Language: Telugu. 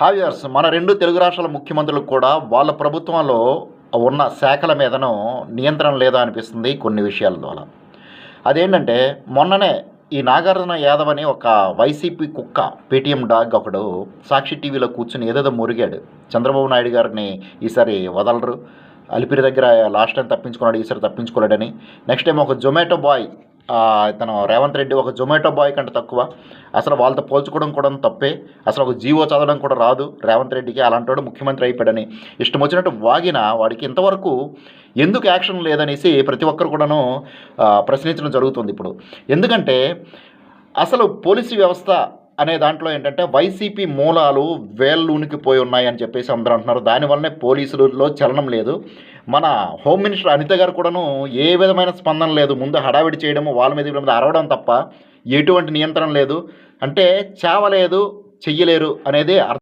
హావియర్స్ మన రెండు తెలుగు రాష్ట్రాల ముఖ్యమంత్రులు కూడా వాళ్ళ ప్రభుత్వంలో ఉన్న శాఖల మీదను నియంత్రణ లేదా అనిపిస్తుంది కొన్ని విషయాల ద్వారా. అదేంటంటే మొన్ననే ఈ నాగార్జున యాదవ్ అని ఒక వైసీపీ కుక్క పేటీఎం డాగ్ ఒకడు సాక్షి టీవీలో కూర్చుని ఏదేదో మురిగాడు. చంద్రబాబు నాయుడు గారిని ఈసారి వదలరు. అలిపిరి దగ్గర లాస్ట్ టైం తప్పించుకున్నాడు ఈసారి తప్పించుకోలేడని. నెక్స్ట్ టైం ఒక జొమాటో బాయ్ తను ఇతను రేవంత్ రెడ్డి ఒక జొమాటో బాయ్ కంటే తక్కువ. అసలు వాళ్ళతో పోల్చుకోవడం కూడా తప్పే. అసలు ఒక జీవో చదవడం కూడా రాదు. రేవంత్ రెడ్డికి అలాంటి వాడు ముఖ్యమంత్రి అయిపోయాడని ఇష్టం వచ్చినట్టు వాగిన వాడికి ఇంతవరకు ఎందుకు యాక్షన్ లేదనేసి ప్రతి ఒక్కరు కూడాను ప్రశ్నించడం జరుగుతుంది ఇప్పుడు. ఎందుకంటే అసలు పోలీసు వ్యవస్థ అనే దాంట్లో ఏంటంటే వైసీపీ మూలాలు వేళ్ళూనికిపోయి ఉనికిపోయి ఉన్నాయని చెప్పేసి అందరూ అంటున్నారు. దానివల్లనే పోలీసులలో చలనం లేదు. మన హోమ్ మినిస్టర్ అనిత గారు కూడాను ఏ విధమైన స్పందన లేదు. ముందు హడావిడి చేయడము వాళ్ళ మీద మీద అరవడం తప్ప ఎటువంటి నియంత్రణ లేదు. అంటే చావలేదు చెయ్యలేరు అనేది అర్థం.